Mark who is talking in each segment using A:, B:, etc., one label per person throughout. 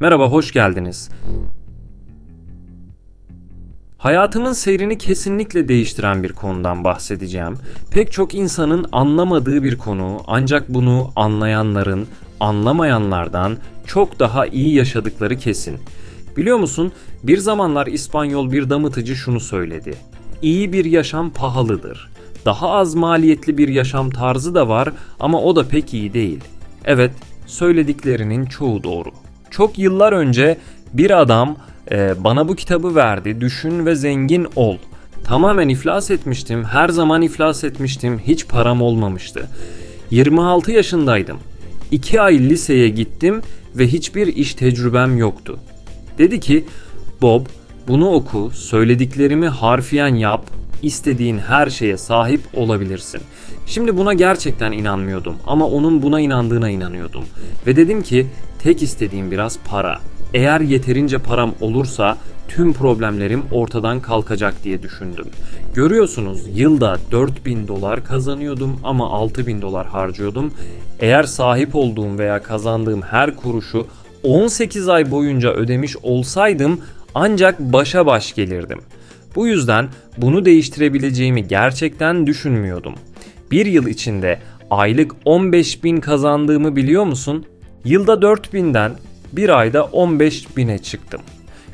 A: Merhaba, hoş geldiniz. Hayatımın seyrini kesinlikle değiştiren bir konudan bahsedeceğim. Pek çok insanın anlamadığı bir konu ancak bunu anlayanların anlamayanlardan çok daha iyi yaşadıkları kesin. Biliyor musun? Bir zamanlar İspanyol bir damıtıcı şunu söyledi. İyi bir yaşam pahalıdır. Daha az maliyetli bir yaşam tarzı da var ama o da pek iyi değil. Evet, söylediklerinin çoğu doğru. Çok yıllar önce bir adam e, bana bu kitabı verdi. Düşün ve zengin ol. Tamamen iflas etmiştim. Her zaman iflas etmiştim. Hiç param olmamıştı. 26 yaşındaydım. 2 ay liseye gittim ve hiçbir iş tecrübem yoktu. Dedi ki, Bob, bunu oku, söylediklerimi harfiyen yap, istediğin her şeye sahip olabilirsin. Şimdi buna gerçekten inanmıyordum ama onun buna inandığına inanıyordum. Ve dedim ki tek istediğim biraz para. Eğer yeterince param olursa tüm problemlerim ortadan kalkacak diye düşündüm. Görüyorsunuz yılda 4000 dolar kazanıyordum ama 6000 dolar harcıyordum. Eğer sahip olduğum veya kazandığım her kuruşu 18 ay boyunca ödemiş olsaydım ancak başa baş gelirdim. Bu yüzden bunu değiştirebileceğimi gerçekten düşünmüyordum. Bir yıl içinde aylık 15 bin kazandığımı biliyor musun? Yılda 4000'den bir ayda 15 bine çıktım.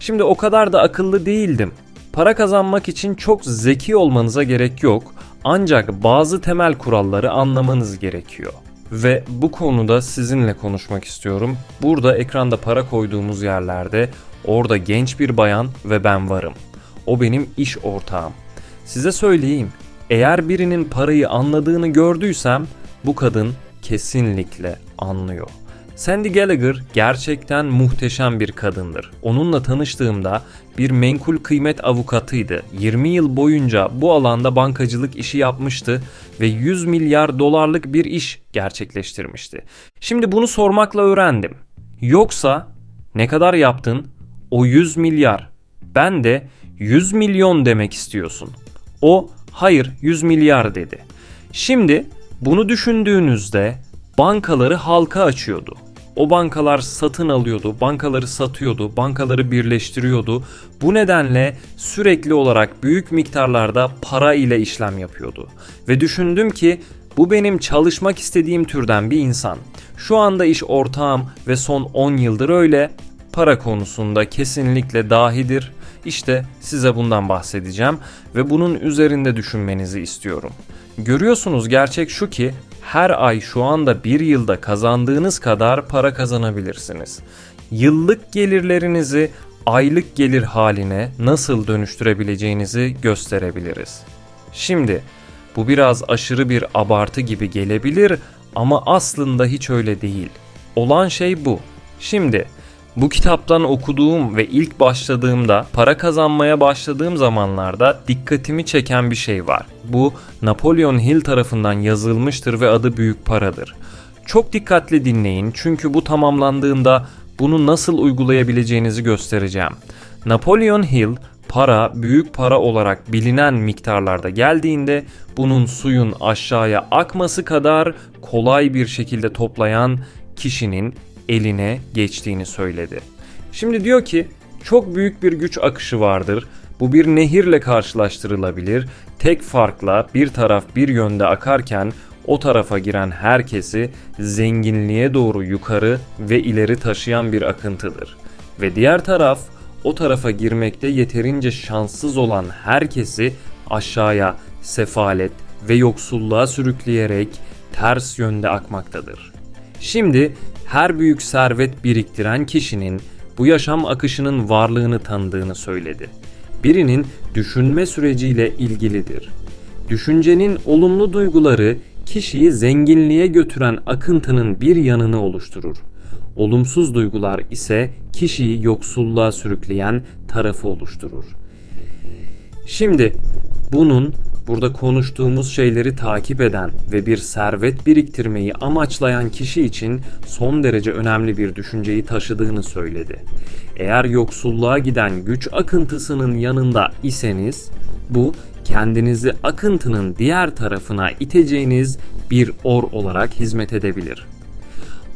A: Şimdi o kadar da akıllı değildim. Para kazanmak için çok zeki olmanıza gerek yok. Ancak bazı temel kuralları anlamanız gerekiyor. Ve bu konuda sizinle konuşmak istiyorum. Burada ekranda para koyduğumuz yerlerde orada genç bir bayan ve ben varım. O benim iş ortağım. Size söyleyeyim. Eğer birinin parayı anladığını gördüysem bu kadın kesinlikle anlıyor. Sandy Gallagher gerçekten muhteşem bir kadındır. Onunla tanıştığımda bir menkul kıymet avukatıydı. 20 yıl boyunca bu alanda bankacılık işi yapmıştı ve 100 milyar dolarlık bir iş gerçekleştirmişti. Şimdi bunu sormakla öğrendim. Yoksa ne kadar yaptın? O 100 milyar. Ben de 100 milyon demek istiyorsun. O hayır 100 milyar dedi. Şimdi bunu düşündüğünüzde bankaları halka açıyordu. O bankalar satın alıyordu, bankaları satıyordu, bankaları birleştiriyordu. Bu nedenle sürekli olarak büyük miktarlarda para ile işlem yapıyordu. Ve düşündüm ki bu benim çalışmak istediğim türden bir insan. Şu anda iş ortağım ve son 10 yıldır öyle. Para konusunda kesinlikle dahidir. İşte size bundan bahsedeceğim ve bunun üzerinde düşünmenizi istiyorum. Görüyorsunuz gerçek şu ki her ay şu anda bir yılda kazandığınız kadar para kazanabilirsiniz. Yıllık gelirlerinizi aylık gelir haline nasıl dönüştürebileceğinizi gösterebiliriz. Şimdi bu biraz aşırı bir abartı gibi gelebilir ama aslında hiç öyle değil. Olan şey bu. Şimdi bu kitaptan okuduğum ve ilk başladığımda para kazanmaya başladığım zamanlarda dikkatimi çeken bir şey var. Bu Napolyon Hill tarafından yazılmıştır ve adı Büyük Paradır. Çok dikkatli dinleyin çünkü bu tamamlandığında bunu nasıl uygulayabileceğinizi göstereceğim. Napolyon Hill para büyük para olarak bilinen miktarlarda geldiğinde bunun suyun aşağıya akması kadar kolay bir şekilde toplayan kişinin eline geçtiğini söyledi. Şimdi diyor ki çok büyük bir güç akışı vardır. Bu bir nehirle karşılaştırılabilir. Tek farkla bir taraf bir yönde akarken o tarafa giren herkesi zenginliğe doğru yukarı ve ileri taşıyan bir akıntıdır. Ve diğer taraf o tarafa girmekte yeterince şanssız olan herkesi aşağıya sefalet ve yoksulluğa sürükleyerek ters yönde akmaktadır. Şimdi her büyük servet biriktiren kişinin bu yaşam akışının varlığını tanıdığını söyledi. Birinin düşünme süreciyle ilgilidir. Düşüncenin olumlu duyguları kişiyi zenginliğe götüren akıntının bir yanını oluşturur. Olumsuz duygular ise kişiyi yoksulluğa sürükleyen tarafı oluşturur. Şimdi bunun burada konuştuğumuz şeyleri takip eden ve bir servet biriktirmeyi amaçlayan kişi için son derece önemli bir düşünceyi taşıdığını söyledi. Eğer yoksulluğa giden güç akıntısının yanında iseniz bu kendinizi akıntının diğer tarafına iteceğiniz bir or olarak hizmet edebilir.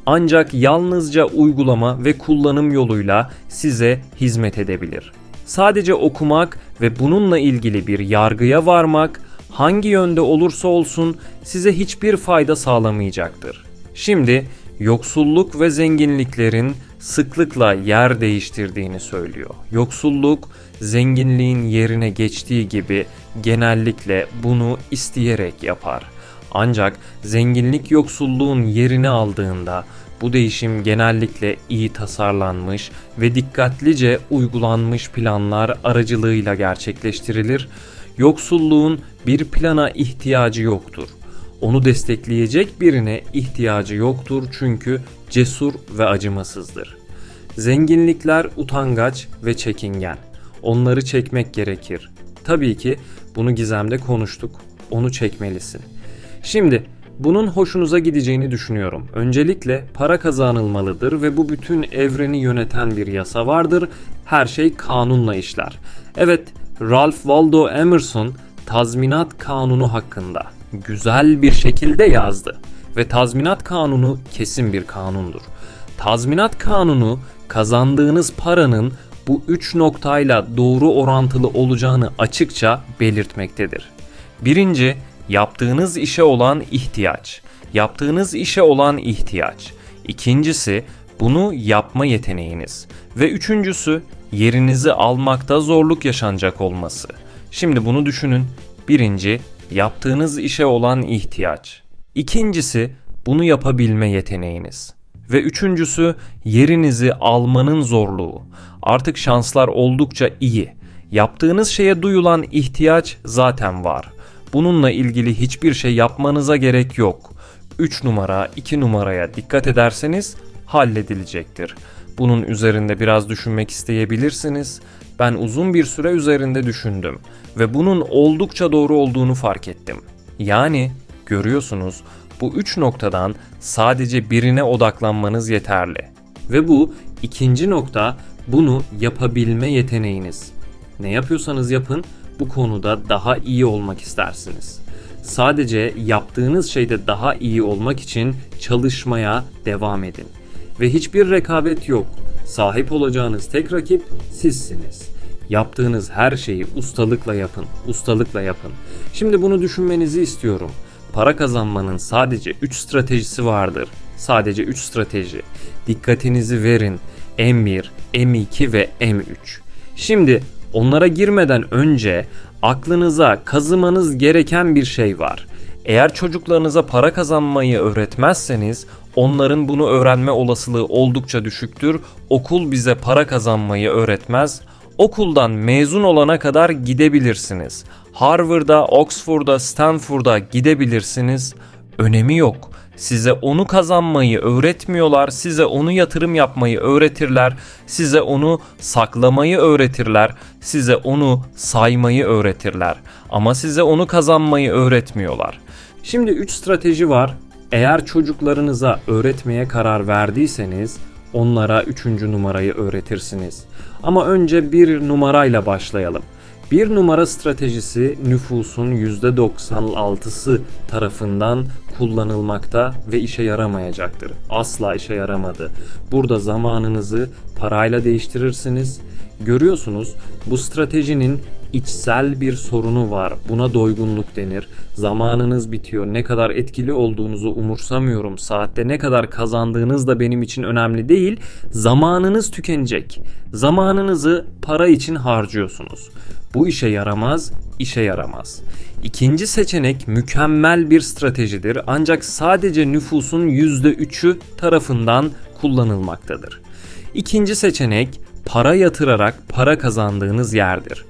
A: ancak yalnızca uygulama ve kullanım yoluyla size hizmet edebilir. Sadece okumak ve bununla ilgili bir yargıya varmak hangi yönde olursa olsun size hiçbir fayda sağlamayacaktır. Şimdi yoksulluk ve zenginliklerin sıklıkla yer değiştirdiğini söylüyor. Yoksulluk zenginliğin yerine geçtiği gibi genellikle bunu isteyerek yapar. Ancak zenginlik yoksulluğun yerini aldığında bu değişim genellikle iyi tasarlanmış ve dikkatlice uygulanmış planlar aracılığıyla gerçekleştirilir. Yoksulluğun bir plana ihtiyacı yoktur. Onu destekleyecek birine ihtiyacı yoktur çünkü cesur ve acımasızdır. Zenginlikler utangaç ve çekingen. Onları çekmek gerekir. Tabii ki bunu gizemde konuştuk. Onu çekmelisin. Şimdi bunun hoşunuza gideceğini düşünüyorum. Öncelikle para kazanılmalıdır ve bu bütün evreni yöneten bir yasa vardır. Her şey kanunla işler. Evet, Ralph Waldo Emerson tazminat kanunu hakkında güzel bir şekilde yazdı ve tazminat kanunu kesin bir kanundur. Tazminat kanunu kazandığınız paranın bu üç noktayla doğru orantılı olacağını açıkça belirtmektedir. Birinci, yaptığınız işe olan ihtiyaç. Yaptığınız işe olan ihtiyaç. İkincisi, bunu yapma yeteneğiniz. Ve üçüncüsü, yerinizi almakta zorluk yaşanacak olması. Şimdi bunu düşünün. Birinci, yaptığınız işe olan ihtiyaç. İkincisi, bunu yapabilme yeteneğiniz. Ve üçüncüsü, yerinizi almanın zorluğu. Artık şanslar oldukça iyi. Yaptığınız şeye duyulan ihtiyaç zaten var. Bununla ilgili hiçbir şey yapmanıza gerek yok. 3 numara, 2 numaraya dikkat ederseniz halledilecektir. Bunun üzerinde biraz düşünmek isteyebilirsiniz. Ben uzun bir süre üzerinde düşündüm ve bunun oldukça doğru olduğunu fark ettim. Yani görüyorsunuz bu üç noktadan sadece birine odaklanmanız yeterli. Ve bu ikinci nokta bunu yapabilme yeteneğiniz. Ne yapıyorsanız yapın bu konuda daha iyi olmak istersiniz. Sadece yaptığınız şeyde daha iyi olmak için çalışmaya devam edin. Ve hiçbir rekabet yok. Sahip olacağınız tek rakip sizsiniz. Yaptığınız her şeyi ustalıkla yapın, ustalıkla yapın. Şimdi bunu düşünmenizi istiyorum. Para kazanmanın sadece 3 stratejisi vardır. Sadece 3 strateji. Dikkatinizi verin. M1, M2 ve M3. Şimdi onlara girmeden önce aklınıza kazımanız gereken bir şey var. Eğer çocuklarınıza para kazanmayı öğretmezseniz onların bunu öğrenme olasılığı oldukça düşüktür. Okul bize para kazanmayı öğretmez. Okuldan mezun olana kadar gidebilirsiniz. Harvard'a, Oxford'a, Stanford'a gidebilirsiniz. Önemi yok. Size onu kazanmayı öğretmiyorlar, size onu yatırım yapmayı öğretirler, size onu saklamayı öğretirler, size onu saymayı öğretirler. Ama size onu kazanmayı öğretmiyorlar. Şimdi 3 strateji var. Eğer çocuklarınıza öğretmeye karar verdiyseniz onlara 3. numarayı öğretirsiniz. Ama önce bir numarayla başlayalım. Bir numara stratejisi nüfusun %96'sı tarafından kullanılmakta ve işe yaramayacaktır. Asla işe yaramadı. Burada zamanınızı parayla değiştirirsiniz. Görüyorsunuz bu stratejinin içsel bir sorunu var. Buna doygunluk denir. Zamanınız bitiyor. Ne kadar etkili olduğunuzu umursamıyorum. Saatte ne kadar kazandığınız da benim için önemli değil. Zamanınız tükenecek. Zamanınızı para için harcıyorsunuz. Bu işe yaramaz, işe yaramaz. İkinci seçenek mükemmel bir stratejidir ancak sadece nüfusun %3'ü tarafından kullanılmaktadır. İkinci seçenek para yatırarak para kazandığınız yerdir.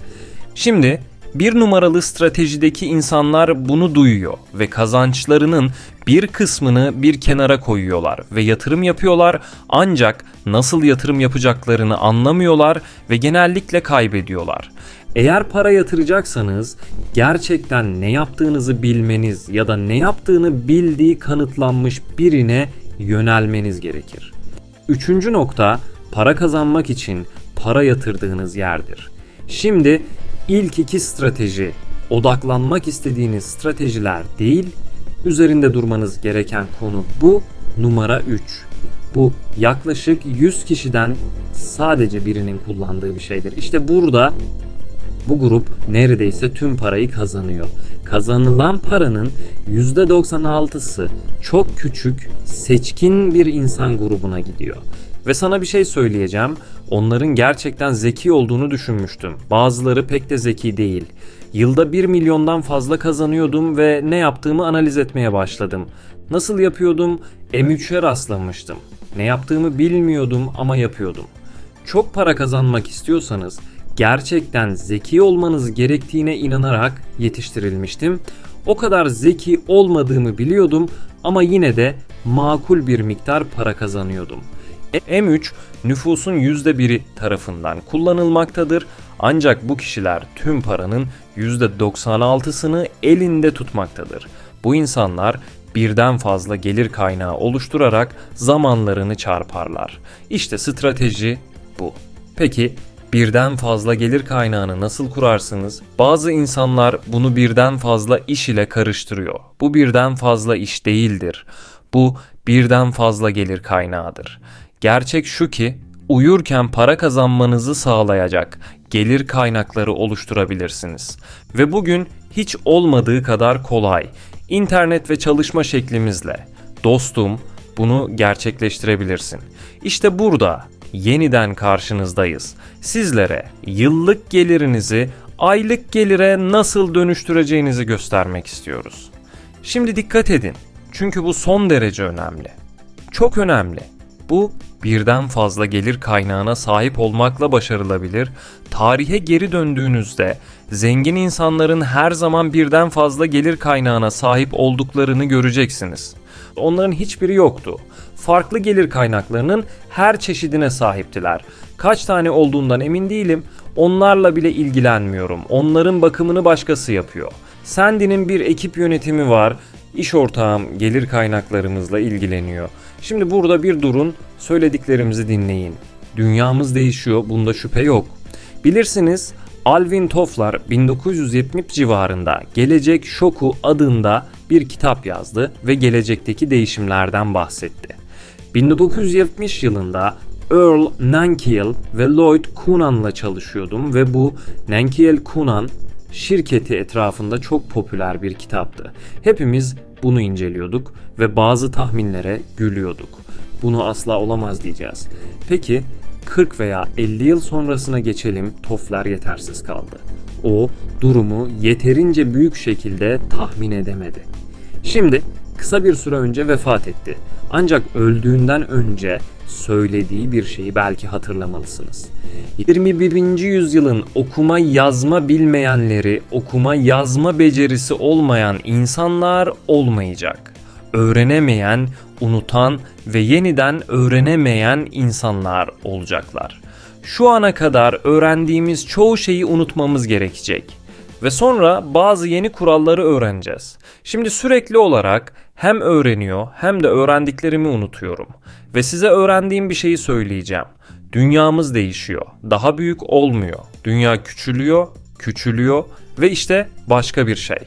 A: Şimdi bir numaralı stratejideki insanlar bunu duyuyor ve kazançlarının bir kısmını bir kenara koyuyorlar ve yatırım yapıyorlar ancak nasıl yatırım yapacaklarını anlamıyorlar ve genellikle kaybediyorlar. Eğer para yatıracaksanız gerçekten ne yaptığınızı bilmeniz ya da ne yaptığını bildiği kanıtlanmış birine yönelmeniz gerekir. Üçüncü nokta para kazanmak için para yatırdığınız yerdir. Şimdi ilk iki strateji odaklanmak istediğiniz stratejiler değil, üzerinde durmanız gereken konu bu. Numara 3. Bu yaklaşık 100 kişiden sadece birinin kullandığı bir şeydir. İşte burada bu grup neredeyse tüm parayı kazanıyor. Kazanılan paranın %96'sı çok küçük, seçkin bir insan grubuna gidiyor. Ve sana bir şey söyleyeceğim. Onların gerçekten zeki olduğunu düşünmüştüm. Bazıları pek de zeki değil. Yılda 1 milyondan fazla kazanıyordum ve ne yaptığımı analiz etmeye başladım. Nasıl yapıyordum? M3'e rastlamıştım. Ne yaptığımı bilmiyordum ama yapıyordum. Çok para kazanmak istiyorsanız gerçekten zeki olmanız gerektiğine inanarak yetiştirilmiştim. O kadar zeki olmadığımı biliyordum ama yine de makul bir miktar para kazanıyordum. E, M3 nüfusun %1'i tarafından kullanılmaktadır. Ancak bu kişiler tüm paranın %96'sını elinde tutmaktadır. Bu insanlar birden fazla gelir kaynağı oluşturarak zamanlarını çarparlar. İşte strateji bu. Peki birden fazla gelir kaynağını nasıl kurarsınız? Bazı insanlar bunu birden fazla iş ile karıştırıyor. Bu birden fazla iş değildir. Bu birden fazla gelir kaynağıdır. Gerçek şu ki uyurken para kazanmanızı sağlayacak gelir kaynakları oluşturabilirsiniz. Ve bugün hiç olmadığı kadar kolay. İnternet ve çalışma şeklimizle dostum bunu gerçekleştirebilirsin. İşte burada yeniden karşınızdayız. Sizlere yıllık gelirinizi aylık gelire nasıl dönüştüreceğinizi göstermek istiyoruz. Şimdi dikkat edin. Çünkü bu son derece önemli. Çok önemli. Bu birden fazla gelir kaynağına sahip olmakla başarılabilir. Tarihe geri döndüğünüzde zengin insanların her zaman birden fazla gelir kaynağına sahip olduklarını göreceksiniz. Onların hiçbiri yoktu. Farklı gelir kaynaklarının her çeşidine sahiptiler. Kaç tane olduğundan emin değilim. Onlarla bile ilgilenmiyorum. Onların bakımını başkası yapıyor. Sandy'nin bir ekip yönetimi var. İş ortağım gelir kaynaklarımızla ilgileniyor. Şimdi burada bir durun, söylediklerimizi dinleyin. Dünyamız değişiyor, bunda şüphe yok. Bilirsiniz Alvin Toffler 1970 civarında Gelecek Şoku adında bir kitap yazdı ve gelecekteki değişimlerden bahsetti. 1970 yılında Earl Nankiel ve Lloyd Cunan'la çalışıyordum ve bu Nankiel Cunan şirketi etrafında çok popüler bir kitaptı. Hepimiz bunu inceliyorduk ve bazı tahminlere gülüyorduk. Bunu asla olamaz diyeceğiz. Peki 40 veya 50 yıl sonrasına geçelim Toffler yetersiz kaldı. O durumu yeterince büyük şekilde tahmin edemedi. Şimdi kısa bir süre önce vefat etti. Ancak öldüğünden önce söylediği bir şeyi belki hatırlamalısınız. 21. yüzyılın okuma yazma bilmeyenleri, okuma yazma becerisi olmayan insanlar olmayacak. Öğrenemeyen, unutan ve yeniden öğrenemeyen insanlar olacaklar. Şu ana kadar öğrendiğimiz çoğu şeyi unutmamız gerekecek ve sonra bazı yeni kuralları öğreneceğiz. Şimdi sürekli olarak hem öğreniyor hem de öğrendiklerimi unutuyorum. Ve size öğrendiğim bir şeyi söyleyeceğim. Dünyamız değişiyor. Daha büyük olmuyor. Dünya küçülüyor, küçülüyor ve işte başka bir şey.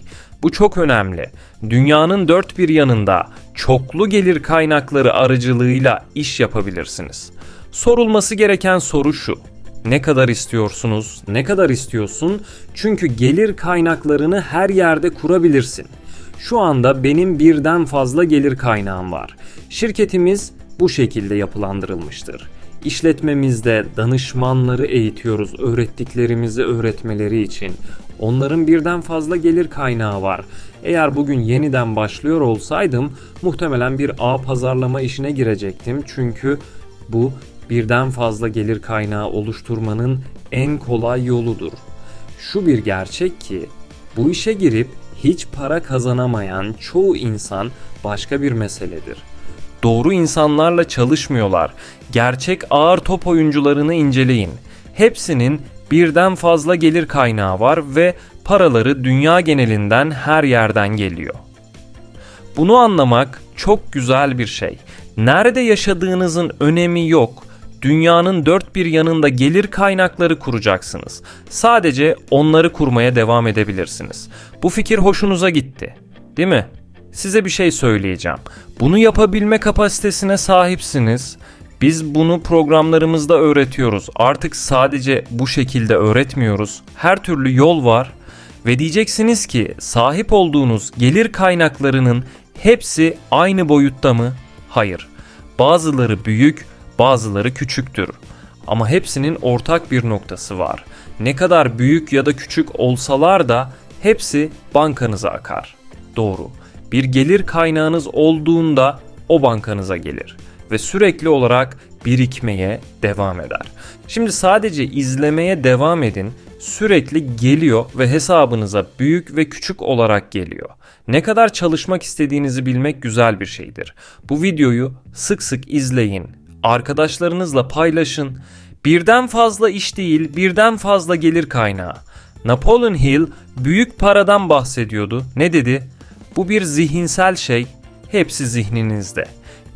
A: Bu çok önemli. Dünyanın dört bir yanında çoklu gelir kaynakları aracılığıyla iş yapabilirsiniz. Sorulması gereken soru şu. Ne kadar istiyorsunuz? Ne kadar istiyorsun? Çünkü gelir kaynaklarını her yerde kurabilirsin. Şu anda benim birden fazla gelir kaynağım var. Şirketimiz bu şekilde yapılandırılmıştır. İşletmemizde danışmanları eğitiyoruz öğrettiklerimizi öğretmeleri için. Onların birden fazla gelir kaynağı var. Eğer bugün yeniden başlıyor olsaydım muhtemelen bir ağ pazarlama işine girecektim. Çünkü bu birden fazla gelir kaynağı oluşturmanın en kolay yoludur. Şu bir gerçek ki bu işe girip hiç para kazanamayan çoğu insan başka bir meseledir. Doğru insanlarla çalışmıyorlar. Gerçek ağır top oyuncularını inceleyin. Hepsinin birden fazla gelir kaynağı var ve paraları dünya genelinden her yerden geliyor. Bunu anlamak çok güzel bir şey. Nerede yaşadığınızın önemi yok. Dünyanın dört bir yanında gelir kaynakları kuracaksınız. Sadece onları kurmaya devam edebilirsiniz. Bu fikir hoşunuza gitti. Değil mi? size bir şey söyleyeceğim. Bunu yapabilme kapasitesine sahipsiniz. Biz bunu programlarımızda öğretiyoruz. Artık sadece bu şekilde öğretmiyoruz. Her türlü yol var ve diyeceksiniz ki sahip olduğunuz gelir kaynaklarının hepsi aynı boyutta mı? Hayır. Bazıları büyük, bazıları küçüktür. Ama hepsinin ortak bir noktası var. Ne kadar büyük ya da küçük olsalar da hepsi bankanıza akar. Doğru. Bir gelir kaynağınız olduğunda o bankanıza gelir ve sürekli olarak birikmeye devam eder. Şimdi sadece izlemeye devam edin. Sürekli geliyor ve hesabınıza büyük ve küçük olarak geliyor. Ne kadar çalışmak istediğinizi bilmek güzel bir şeydir. Bu videoyu sık sık izleyin. Arkadaşlarınızla paylaşın. Birden fazla iş değil, birden fazla gelir kaynağı. Napoleon Hill büyük paradan bahsediyordu. Ne dedi? Bu bir zihinsel şey. Hepsi zihninizde.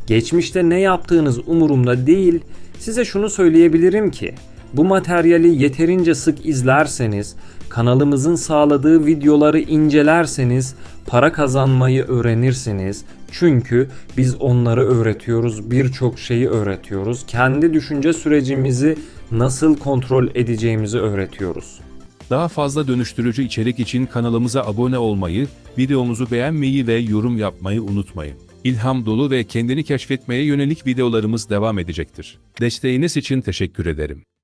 A: Geçmişte ne yaptığınız umurumda değil. Size şunu söyleyebilirim ki bu materyali yeterince sık izlerseniz, kanalımızın sağladığı videoları incelerseniz para kazanmayı öğrenirsiniz. Çünkü biz onları öğretiyoruz, birçok şeyi öğretiyoruz. Kendi düşünce sürecimizi nasıl kontrol edeceğimizi öğretiyoruz.
B: Daha fazla dönüştürücü içerik için kanalımıza abone olmayı, videomuzu beğenmeyi ve yorum yapmayı unutmayın. İlham dolu ve kendini keşfetmeye yönelik videolarımız devam edecektir. Desteğiniz için teşekkür ederim.